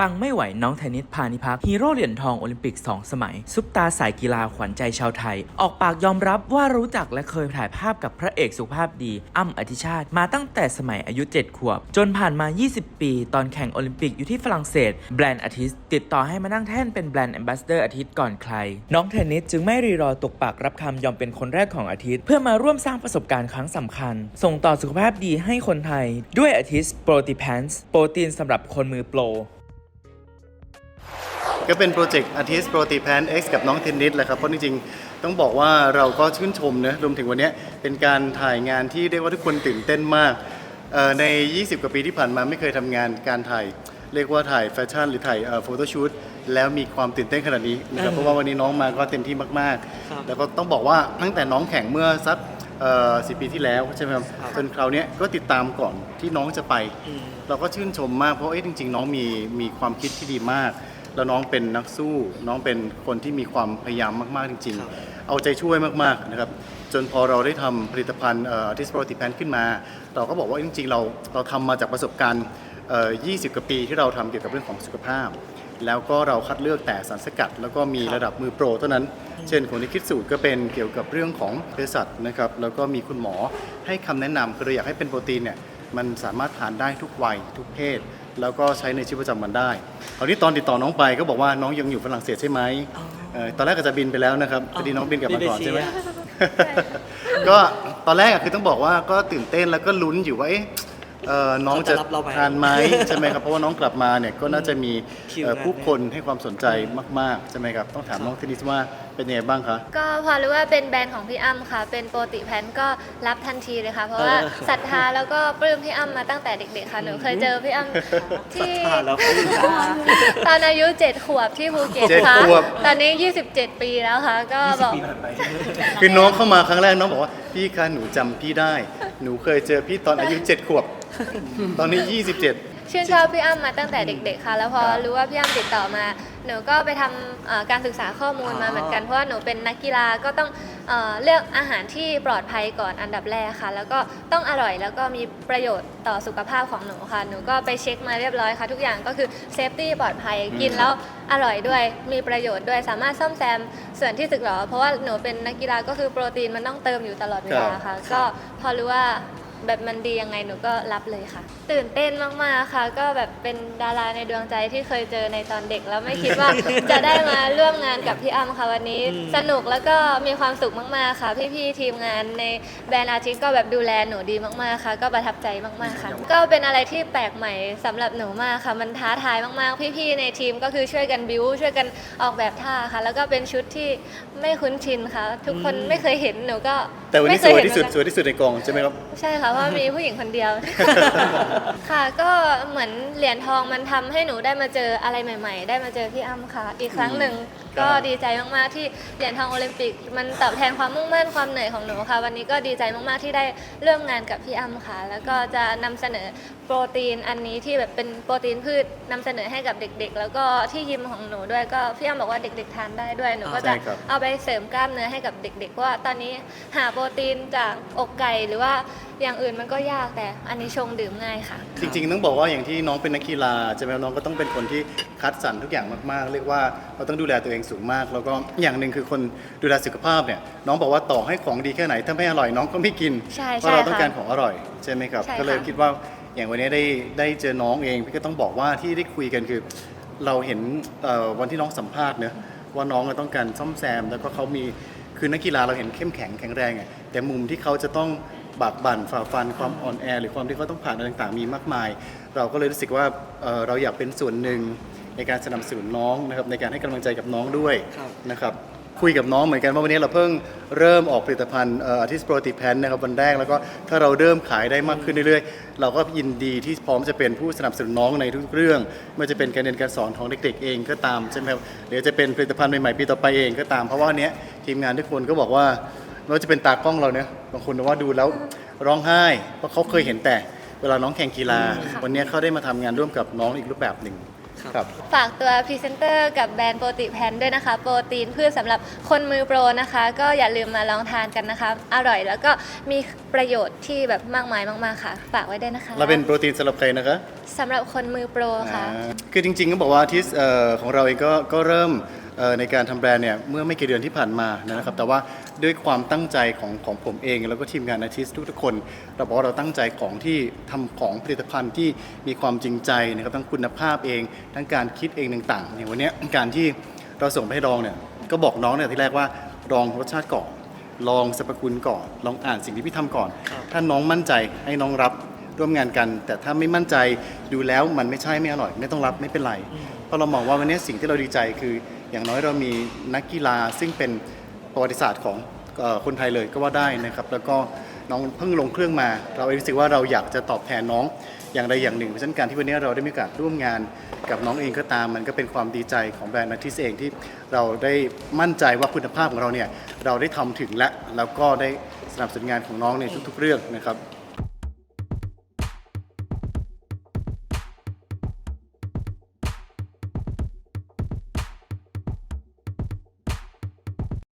ปังไม่ไหวน้องเทนนิสพานิพักฮีโร่เหรียญทองโอลิมปิก 2 สมัย ซุปตาสายกีฬาขวัญใจชาวไทย ออกปากยอมรับว่ารู้จักและเคยถ่ายภาพกับพระเอกสุภาพดี อ้ำอธิชาติ มาตั้งแต่สมัยอายุ 7 ขวบ จนผ่านมา 20 ปี ตอนแข่งโอลิมปิกอยู่ที่ฝรั่งเศส แบรนด์อาทิตย์ติดต่อให้มานั่งแท่นเป็นแบรนด์แอมบาสเดอร์อาทิตย์ก่อนใคร น้องเทนนิสจึงไม่รีรอตกปากรับคำยอมเป็นคนแรกของอาทิตย์ เพื่อมาร่วมสร้างประสบการณ์ครั้งสำคัญ ส่งต่อสุขภาพดีให้คนไทย ด้วยอาทิตย์โปรตีแพนส์โปรตีนสำหรับคนมือโปร ก็เป็นโปรเจกต์ Artist Pro t i p a n X กับน้องเทนนิสแหละครับเพราะจริงๆต้องบอกว่าเราก็ชื่นชมนะรวมถึงวันเนี้ยเป็นการถ่ายงานที่เรียกว่าทุกคนตื่นเต้นมากเอ่อใน 20 กว่าปีที่ผ่านมาไม่เคยทำงานการถ่ายเรียกว่าถ่ายแฟชั่นหรือถ่ายโฟโต้ชูตแล้วมีความตื่นเต้นขนาดนี้นะครับเพราะว่าวันนี้น้องมาก็เต็มที่มากครับ ๆ แล้วก็ต้องบอกว่าตั้งแต่น้องแข่งเมื่อสักสิปีที่แล้วใช่ไหมครับจนคราวเนี้ยก็ติดตามก่อนที่น้องจะไป เราก็ชื่นชมมากเพราะเอ๊ะจริง ๆ น้องมีมีความคิดที่ดีมาก แล้วน้องเป็นนักสู้ น้องเป็นคนที่มีความพยายามมากๆจริงครับๆเอาใจช่วยมากๆนะครับจนพอเราได้ทำผลิตภัณฑ์ทิสโปรติแพนขึ้นมา เราก็บอกว่าจริงๆ เราเราทำมาจากประสบการณ์เอ่อ20 กว่าปีที่เราทำเกี่ยวกับเรื่องของสุขภาพ แล้วก็เราคัดเลือกแต่สารสกัด แล้วก็มีระดับมือโปรเท่านั้น เช่นคนที่คิดสูตรก็เป็นเกี่ยวกับเรื่องของเภสัชนะครับแล้วก็มีคุณหมอให้คำแนะนำคือเราอยากให้เป็นโปรตีนเนี่ยมันสามารถทานได้ทุกวัยทุกเพศ แล้วก็ใช้ในชีวิตประจำวันได้คราวนี้ตอนติดต่อน้องไปก็บอกว่าน้องยังอยู่ฝรั่งเศสใช่ไหมเอ่อตอนแรกก็จะบินไปแล้วนะครับพอดีน้องบินกลับมาก่อนใช่ไหม ก็ตอนแรกอะคือต้องบอกว่าก็ตื่นเต้นแล้วก็ลุ้นอยู่ว่าเอ๊ะเอ่อน้องจะเขาจะรับเราไหมทานไหมใช่ไหมครับเพราะว่าน้องกลับมาเนี่ยก็น่าจะมีคิวเอ่อแน่ผู้คนให้ความสนใจมากๆใช่ไหมครับต้องถามน้องเทนนิสว่า เป็นยังไงบ้างคะ ก็พอรู้ว่าเป็นแบรนด์ของพี่อ้ำค่ะ เป็นโปรติแพนก็รับทันทีเลยค่ะ เพราะว่าเออ ศรัทธาแล้วก็ปลื้มพี่อ้ำมาตั้งแต่เด็ก ๆ ค่ะ หนูเคยเจอพี่อ้ำที่ผ่านแล้วคุณค่ะตอนอายุ 7 ขวบที่ภูเก็ตเจ็ดค่ะ ขวบ ตอนนี้ 27 ปีแล้วค่ะ ก็บอกคือน้องเข้ามาครั้งแรกน้องบอกว่าพี่คะหนูจำพี่ได้ หนูเคยเจอพี่ตอนอายุ 7 ขวบ ตอนนี้ 27 ชื่นชอบพี่อ้ำมาตั้งแต่เด็ก ๆ ค่ะ แล้วพอครับรู้ว่าพี่อ้ำติดต่อมา หนูก็ไปทำเอ่อการศึกษาข้อมูลมาเหมือนกัน เพราะว่าหนูเป็นนักกีฬาก็ต้องเอ่อเลือกอาหารที่ปลอดภัยก่อนอันดับแรกค่ะ แล้วก็ต้องอร่อยแล้วก็มีประโยชน์ต่อสุขภาพของหนูค่ะ หนูก็ไปเช็คมาเรียบร้อยค่ะ ทุกอย่างก็คือเซฟตี้ปลอดภัยกินแล้วอร่อยด้วย มีประโยชน์ด้วยสามารถซ่อมแซมส่วนที่สึกหรอ เพราะว่าหนูเป็นนักกีฬาก็คือโปรตีนมันต้องเติมอยู่ตลอดเวลาค่ะ ก็พอรู้ว่า แบบมันดียังไงหนูก็รับเลยค่ะ ตื่นเต้นมากๆค่ะ ก็แบบเป็นดาราในดวงใจที่เคยเจอในตอนเด็ก แล้วไม่คิดว่า จะได้มาร่วมงานกับพี่อ้ำค่ะวันนี้ สนุกแล้วก็มีความสุขมากๆค่ะ พี่ๆทีมงานในแบรนด์อาทิตย์ก็แบบดูแลหนูดีมากๆค่ะ ก็ประทับใจมากๆค่ะ ก็เป็นอะไรที่แปลกใหม่สำหรับหนูมากค่ะ มันท้าทายมากๆ พี่ๆในทีมก็คือช่วยกันบิวช่วยกันออกแบบท่าค่ะ แล้วก็เป็นชุดที่ไม่คุ้นชินค่ะ ทุกคนไม่เคยเห็นหนูก็แต่วันนี้ไม่สเควยเห็ที่สุดเหมือนกันสวยที่สุดในกองใช่ไหมครับใช่ค่ะเพราะว่ามีผู้หญิงคนเดียว ค่ะก็เหมือนเหรียญทองมันทำให้หนูได้มาเจออะไรใหม่ ๆ ได้มาเจอพี่อ้ำค่ะ อีกครั้งหนึ่งครับก็ดีใจมากๆที่เหรียญทองโอลิมปิก มันตอบแทนความมุ่งมั่นความเหนื่อยของหนูค่ะ วันนี้ก็ดีใจมากๆที่ได้ร่วมงานกับพี่อ้ำค่ะ แล้วก็จะนำเสนอโปรตีนอันนี้ที่แบบเป็นโปรตีนพืชนำเสนอให้กับเด็กๆ แล้วก็ที่ยิมของหนูด้วยก็พี่อ้ำบอกว่าเด็ก ๆ ทานได้ด้วยหนูก็จะ ใช่ครับ เอาไปเสริมกล้ามเนื้อให้กับเด็กๆเพราะว่าตอนนี้หาโปรตีนจากอกไก่หรือว่าอย่างอื่นมันก็ยากแต่อันนี้ชงดื่มง่ายค่ะ จริงๆต้องบอกว่าอย่างที่น้องเป็นนักกีฬาใช่ไหมน้องก็ต้องเป็นคนที่คัดสรรทุกอย่างมากๆ เรียกว่าเราต้องดูแลตัวเองสูงมาก แล้วก็อย่างหนึ่งคือคนดูแลสุขภาพเนี่ยน้องบอกว่าต่อให้ของดีแค่ไหนถ้าไม่อร่อยน้องก็ไม่กินใช่เพราะเราใช่ต้องค่ะการของอร่อยใช่ไหมครับ ใช่ค่ะ ก็เลยคิดว่าอย่างวันนี้ได้ได้เจอน้องเองพี่ก็ต้องบอกว่าที่ได้คุยกันคือ เราเห็นเอ่อวันที่น้องสัมภาษณ์เนอะว่าน้องอะต้องการซ่อมแซม แล้วก็เขามีคือนักกีฬาเราเห็นเข้มแข็งแข็งแรงอะแต่มุมที่เขาจะต้อง บากบั่นฝ่าฟันความอ่อนแอ หรือความที่เขาต้องผ่านอะไรต่างๆมีมากมาย เราก็เลยรู้สึกว่าเอ่อเราอยากเป็นส่วนหนึ่งในการสนับสนุนน้องนะครับในการให้กำลังใจกับน้องด้วยครับนะครับคุยกับน้องเหมือนกันว่าวันนี้เราเพิ่งเริ่มออกผลิตภัณฑ์อาทิสโปรติแพนนะครับวันแรกแล้วก็ถ้าเราเริ่มขายได้มากขึ้นเรื่อยๆ เราก็ยินดีที่พร้อมจะเป็นผู้สนับสนุนน้องในทุกๆเรื่องไม่ว่าจะเป็นการเรียนการสอนของเด็กๆเองก็ตามใช่ไหมครับหรือจะเป็นผลิตภัณฑ์ใหม่ๆปีต่อไปเองก็ตามเพราะว่าอันเนี้ยทีมงานทุกคนก็บอกว่า ไม่ว่าจะเป็นตากล้องเราเนี่ยบางคนบอกว่าดูแล้วร้องไห้ เพราะเขาเคยเห็นแต่เวลาน้องแข่งกีฬา วันนี้เขาได้มาทำงานร่วมกับน้องอีกรูปแบบหนึ่งครับ ฝากตัวพรีเซนเตอร์กับแบรนด์โปรติแพนด้วยนะคะ โปรตีนพืชสำหรับคนมือโปรนะคะ ก็อย่าลืมมาลองทานกันนะคะ อร่อยแล้วก็มีประโยชน์ที่แบบมากมายมากๆค่ะ ฝากไว้ด้วยนะคะเราเป็นโปรตีนสำหรับใครนะคะ สำหรับคนมือโปรค่ะ อ่าคือจริงๆก็บอกว่าทิสเอ่อของเราเองก็ก็เริ่มเอ่อ ในการทำแบรนด์เนี่ยเมื่อไม่กี่เดือนที่ผ่านมานะครับ แต่ว่าด้วยความตั้งใจของของผมเอง แล้วก็ทีมงานอาทิสทุกๆคนเราบอกว่าเราตั้งใจของที่ทำของผลิตภัณฑ์ที่มีความจริงใจนะครับทั้งคุณภาพเอง ทั้งการคิดเองต่างๆอย่างวันนี้การที่เราส่งไปให้ลองเนี่ยก็บอกน้องเนี่ยที่แรกว่าลองรสชาติก่อนลองสรรพคุณก่อน ลองอ่านสิ่งที่พี่ทำก่อน ถ้าน้องมั่นใจให้น้องรับร่วมงานกัน แต่ถ้าไม่มั่นใจดูแล้วมันไม่ใช่ไม่อร่อย ไม่ต้องรับไม่เป็นไร เพราะเรามองว่าวันนี้สิ่งที่เราดีใจคือ อย่างน้อยเรามีนักกีฬาซึ่งเป็นประวัติศาสตร์ของคนไทยเลยก็ว่าได้นะครับแล้วก็น้องเพิ่งลงเครื่องมา เราเองรู้สึกว่าเราอยากจะตอบแทนน้องอย่างใดอย่างหนึ่งเพราะฉะนั้นการที่วันนี้เราได้มีโอกาสร่วมงานกับน้องเองก็ตาม มันก็เป็นความดีใจของแบรนด์นัททิสเองที่เราได้มั่นใจว่าคุณภาพของเราเนี่ยเราได้ทำถึงและแล้วก็ได้สนับสนุนงานของน้องในทุก ๆ เรื่องนะครับ